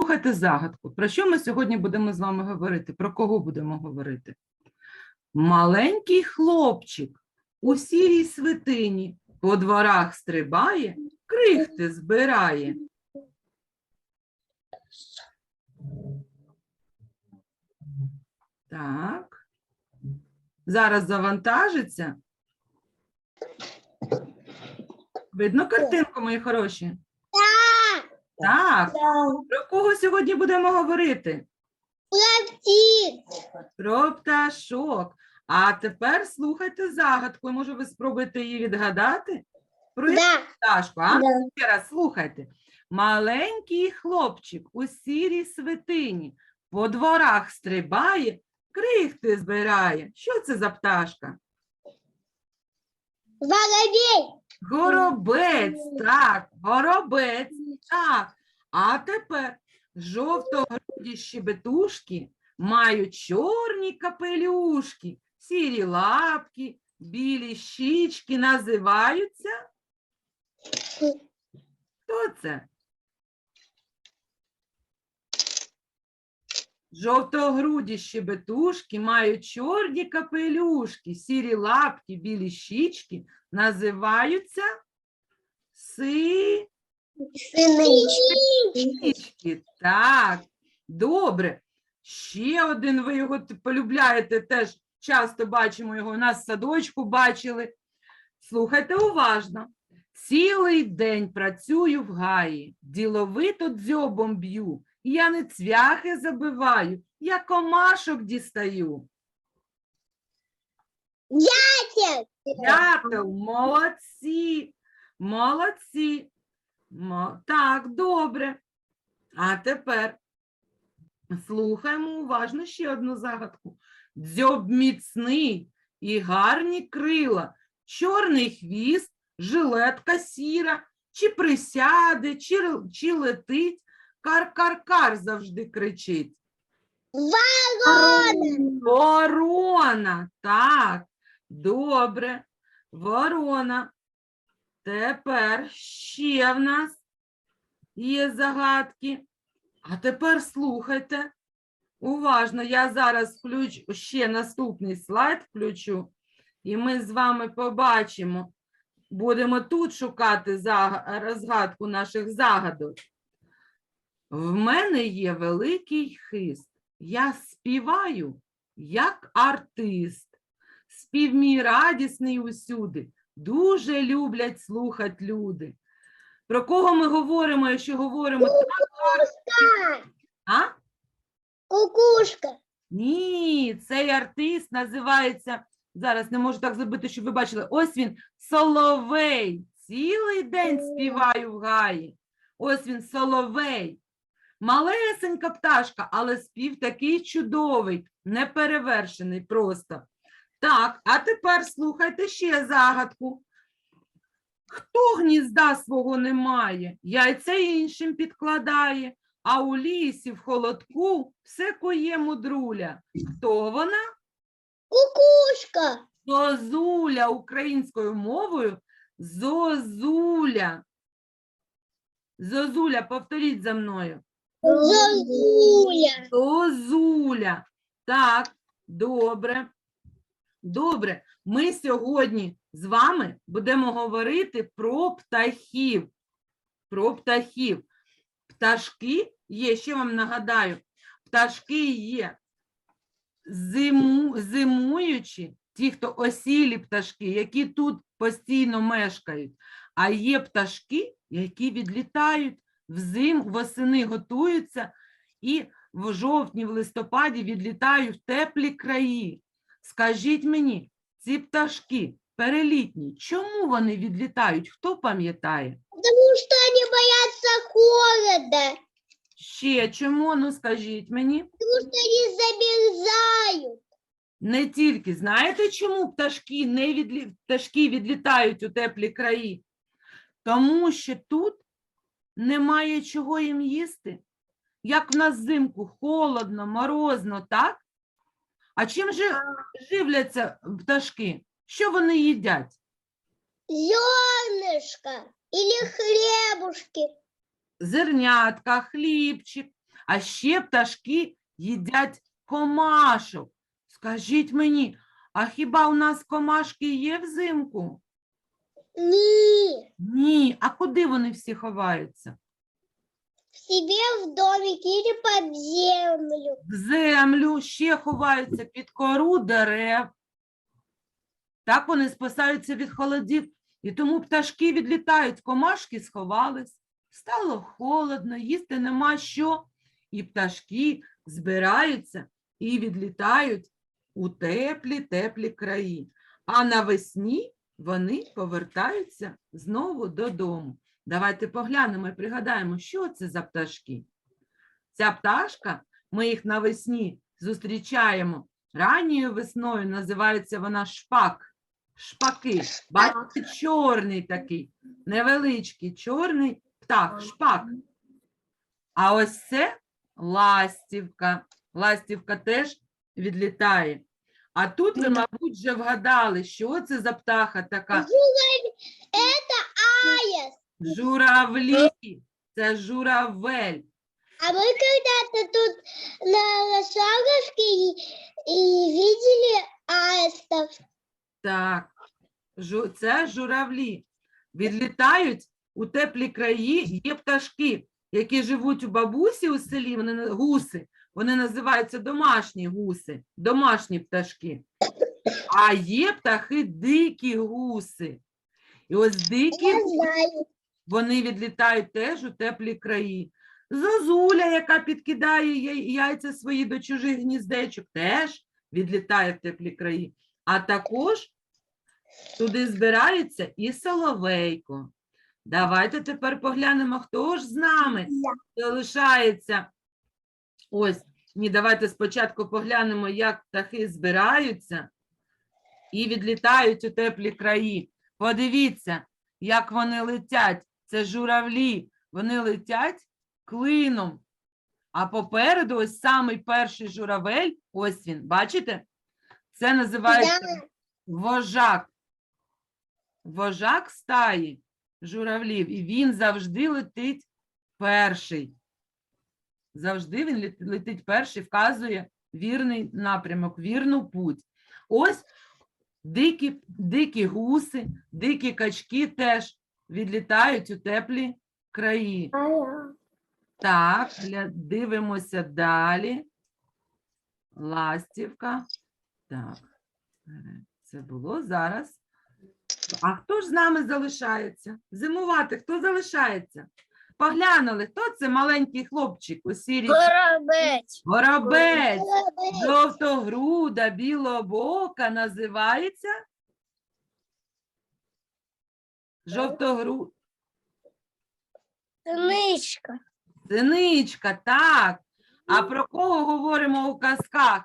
Слухайте загадку. Про що ми сьогодні будемо з вами говорити? Про кого будемо говорити? Маленький хлопчик у сірій свитині по дворах стрибає, крихти збирає. Так. Зараз завантажиться. Видно картинку, мої хороші? Так. Про кого сьогодні будемо говорити? Про пташок. А тепер слухайте загадку. Може, ви спробуєте її відгадати? Про яку Да. пташку, а? Ще раз слухайте. Маленький хлопчик у сірій свитині по дворах стрибає, крихти збирає. Що це за пташка? Воробей. Горобець, так, горобець, так. А тепер жовтогруді щебетушки мають чорні капелюшки, сірі лапки, білі щічки називаються. Хто це? Жовтогруді щебетушки мають чорні капелюшки, сірі лапки, білі щічки називаються си... Синички, так, добре. Ще один, ви його полюбляєте, теж часто бачимо його, у нас в садочку бачили. Слухайте уважно. Цілий день працюю в гаї, діловито дзьобом б'ю, я не цвяхи забиваю, я комашок дістаю. Дятел, молодці, молодці. Так, добре. А тепер слухаємо уважно ще одну загадку. Дзьоб міцний і гарні крила, чорний хвіст, жилетка сіра, чи присяде, чи, чи летить, кар-кар-кар завжди кричить. Ворона, Ворона, так, добре, ворона. Тепер ще в нас є загадки. А тепер слухайте. Уважно, я зараз включу ще наступний слайд включу, і ми з вами побачимо. Будемо тут шукати розгадку наших загадок. В мене є великий хист. Я співаю, як артист. Спів мій радісний усюди. Дуже люблять слухати люди. Про кого ми говоримо, якщо говоримо так? А? Кукушка. Ні, цей артист називається. Зараз не можу так зробити, щоб ви бачили. Ось він Соловей. Цілий день співаю в гаї. Ось він Соловей. Малесенька пташка, але спів такий чудовий, неперевершений просто. Так, а тепер слухайте ще загадку. Хто гнізда свого не має, яйця іншим підкладає, а у лісі в холодку все коє мудруля. Хто вона? Кукушка. Зозуля українською мовою. Зозуля. Зозуля, повторіть за мною. Зозуля. Зозуля. Так, добре. Добре. Ми сьогодні з вами будемо говорити про птахів. Про птахів. Пташки є, ще вам нагадаю, пташки є зиму, зимуючі, ті, хто осілі пташки, які тут постійно мешкають. А є пташки, які відлітають взим, восени готуються і в жовтні, в листопаді відлітають в теплі краї. Скажіть мені, ці пташки перелітні, чому вони відлітають? Хто пам'ятає? Потому что они боятся холода. Ще чому? Ну скажіть мені. Потому что они замерзают. Не тільки знаєте, чому пташки не відлі... пташки відлітають у теплі краї? Тому що тут немає чого їм їсти. Як в нас взимку холодно, морозно, так? А чим же живляться пташки? Що вони їдять? Зернышко или хлебушки. Зернятка, хлібчик. А ще пташки їдять комашок. Скажіть мені, а хіба у нас комашки є взимку? Ні. Ні. А куди вони всі ховаються? В себе в домике или под землю. В землю, ще ховаються під кору дерев. Так вони спасаються від холодів. І тому пташки відлітають, комашки сховались. Стало холодно, їсти нема що. І пташки збираються і відлітають у теплі, теплі краї. А навесні вони повертаються знову додому. Давайте поглянемо і пригадаємо, що це за пташки. Ця пташка, ми їх навесні зустрічаємо ранньою весною, називається вона шпак. Шпаки. Бачите, чорний такий, невеличкий чорний птах, шпак. А ось це ластівка. Ластівка теж відлітає. А тут ви, мабуть, вже вгадали, що це за птаха така Это аист. журавлі. Це журавель. А мы когда-то тут на Лосаговке и, и видели аистов. Так, жу, це журавлі. Відлітають у теплі краї, є пташки, які живуть у бабусі у селі, вони на- гуси. Вони називаються домашні гуси, домашні пташки. А є птахи дикі гуси. І ось дикі знаю. вони відлітають теж у теплі краї. Зозуля, яка підкидає яйця свої до чужих гніздечок, теж відлітає в теплі краї. А також туди збирається і соловейко. Давайте тепер поглянемо, хто ж з нами залишається. Ось, ні, давайте спочатку поглянемо, як птахи збираються і відлітають у теплі краї. Подивіться, як вони летять. Це журавлі. Вони летять клином. А попереду ось самий перший журавель, ось він, бачите? Це називається вожак. Вожак стаї журавлів, і він завжди летить перший. Завжди він летить перший, вказує вірний напрямок, вірну путь. Ось дикі, дикі гуси, дикі качки теж відлітають у теплі краї. Так, дивимося далі. Ластівка. Так, це було зараз. А хто ж з нами залишається? Зимувати, хто залишається? Поглянули, хто це маленький хлопчик у сірій Горобець. горобець, жовтогруда, білобока називається? Жовтогру... Синичка. Синичка, так. А про кого говоримо у казках?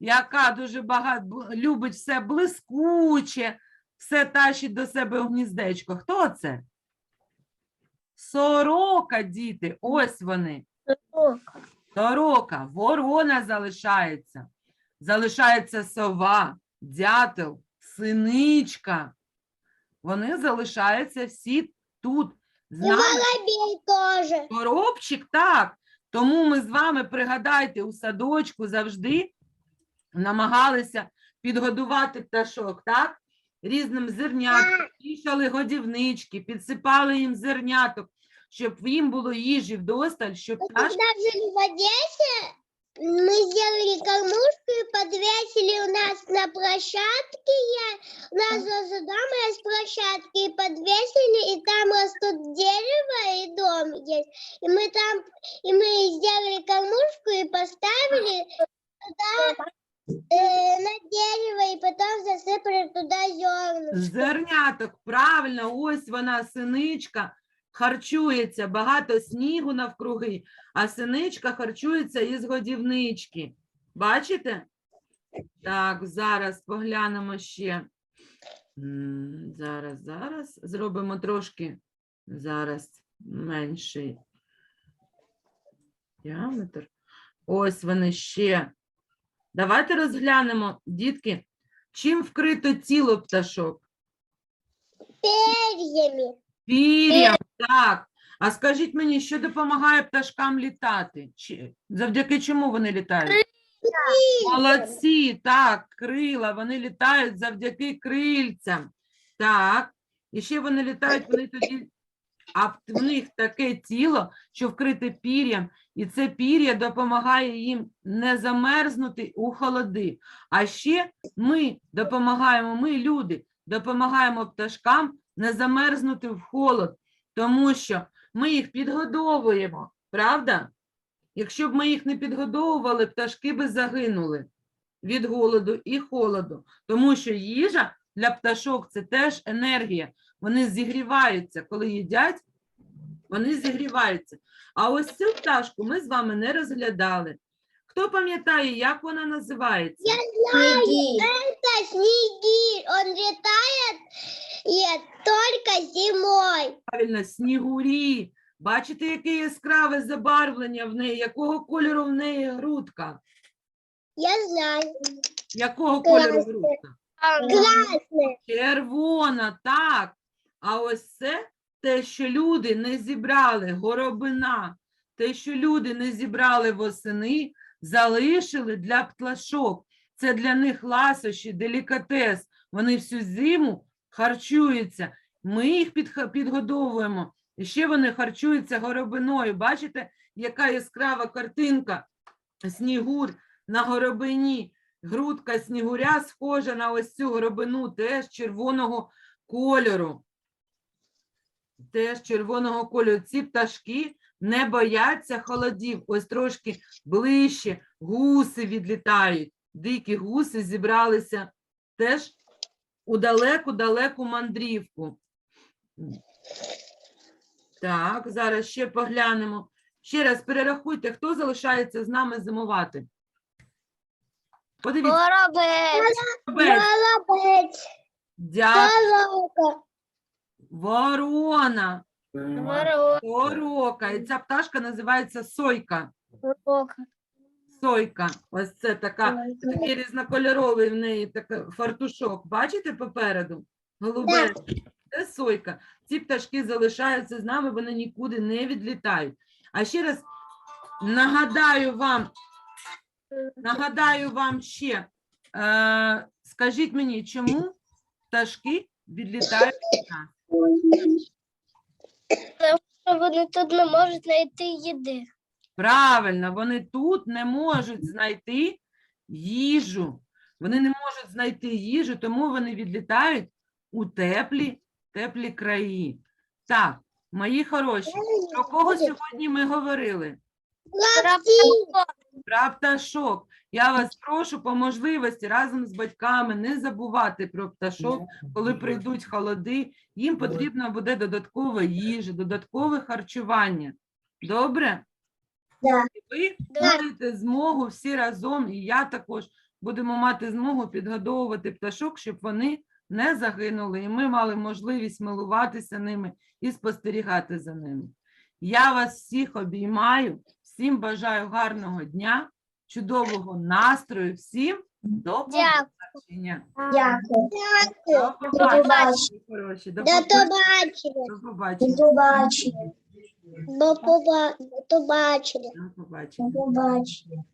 Яка дуже багато любить все блискуче, все тащить до себе у гніздечко. Хто це? Сорока, діти, ось вони. Сорока. Сорока, ворона залишається. Залишається сова, дятел, синичка. Вони залишаються всі тут. з И нами. Коробчик, так. Тому ми з вами, пригадайте, у садочку завжди намагалися підгодувати пташок, так? Різним зернятком, вішали годівнички, підсипали їм зерняток, щоб їм було їжі вдосталь, щоб Мы пташки когда жили в Одессе, мы сделали кормушку и подвесили у нас на площадке. Я, у нас за дома есть площадка, и подвесили, и там растут дерево, и дом есть. И мы там, и мы сделали кормушку и поставили туда э, на дерево, и потом засыпали туда зерна. зерняток. Правильно, ось вона, синичка, харчується, багато снігу навкруги, а синичка харчується із годівнички. Бачите? Так, зараз поглянемо ще. Зараз, зараз. Зробимо трошки зараз менший діаметр. Ось вони ще. Давайте розглянемо, дітки, чим вкрито тіло пташок. Перьями. Пір'ям, так. А скажіть мені, що допомагає пташкам літати? Чи, завдяки чому вони літають? Молодці, так, крила, вони літають завдяки крильцям. Так, і ще вони літають, вони тоді, а в в них таке тіло, що вкрите пір'ям, і це пір'я допомагає їм не замерзнути у холоди. А ще ми допомагаємо, ми, люди, допомагаємо пташкам не замерзнути в холод, тому що ми їх підгодовуємо, правда? Якщо б ми їх не підгодовували, пташки би загинули від голоду і холоду, тому що їжа для пташок це теж енергія. Вони зігріваються, коли їдять, вони зігріваються. А ось цю пташку ми з вами не розглядали. Хто пам'ятає, як вона називається? Я знаю, это снегирь. Он летает и только зимой. Правильно, снігурі. Бачите, яке яскраве забарвлення в неї, якого кольору в неї грудка? Я знаю. Якого кольору грудка? Красный. Червона, так. А ось це те, що люди не зібрали, горобина, те, що люди не зібрали восени, залишили для пташок. Це для них ласощі, делікатес. Вони всю зиму харчуються. Ми їх підгодовуємо. І ще вони харчуються горобиною. Бачите, яка яскрава картинка? Снігур на горобині. Грудка снігуря схожа на ось цю горобину, теж червоного кольору. Теж червоного кольору. Ці пташки не бояться холодів. Ось трошки ближче гуси відлітають. Дикі гуси зібралися теж у далеку-далеку мандрівку. Так, зараз ще поглянемо. Ще раз перерахуйте, хто залишається з нами зимувати. Подивіться, Голубец. дятел, Сорока. Ворона, Ворона. сорока. І ця пташка називається сойка. Сорока. Сойка. Ось це така, такий різнокольоровий в неї така фартушок. Бачите попереду? Голубець. Це сойка. Ці пташки залишаються з нами, вони нікуди не відлітають. А ще раз нагадаю вам, нагадаю вам ще, е, скажіть мені, чому пташки відлітають від нас? Що Вони тут не можуть знайти їди. Правильно, вони тут не можуть знайти їжу. Вони не можуть знайти їжу, тому вони відлітають у теплі, теплі краї. Так, мої хороші, про кого сьогодні ми говорили? Про пташок. Я вас прошу по можливості разом з батьками не забувати про пташок, коли прийдуть холоди. Їм потрібна буде додаткова їжа, додаткове харчування. Добре? Да. І Ви маєте змогу всі разом, і я також будемо мати змогу підгодовувати пташок, щоб вони не загинули, і ми мали можливість милуватися ними і спостерігати за ними. Я вас всіх обіймаю, всім бажаю гарного дня, чудового настрою, всім до побачення. Дякую. До побачення, до побачення. До побачення. До поба- до побачення. До побачення. побачення.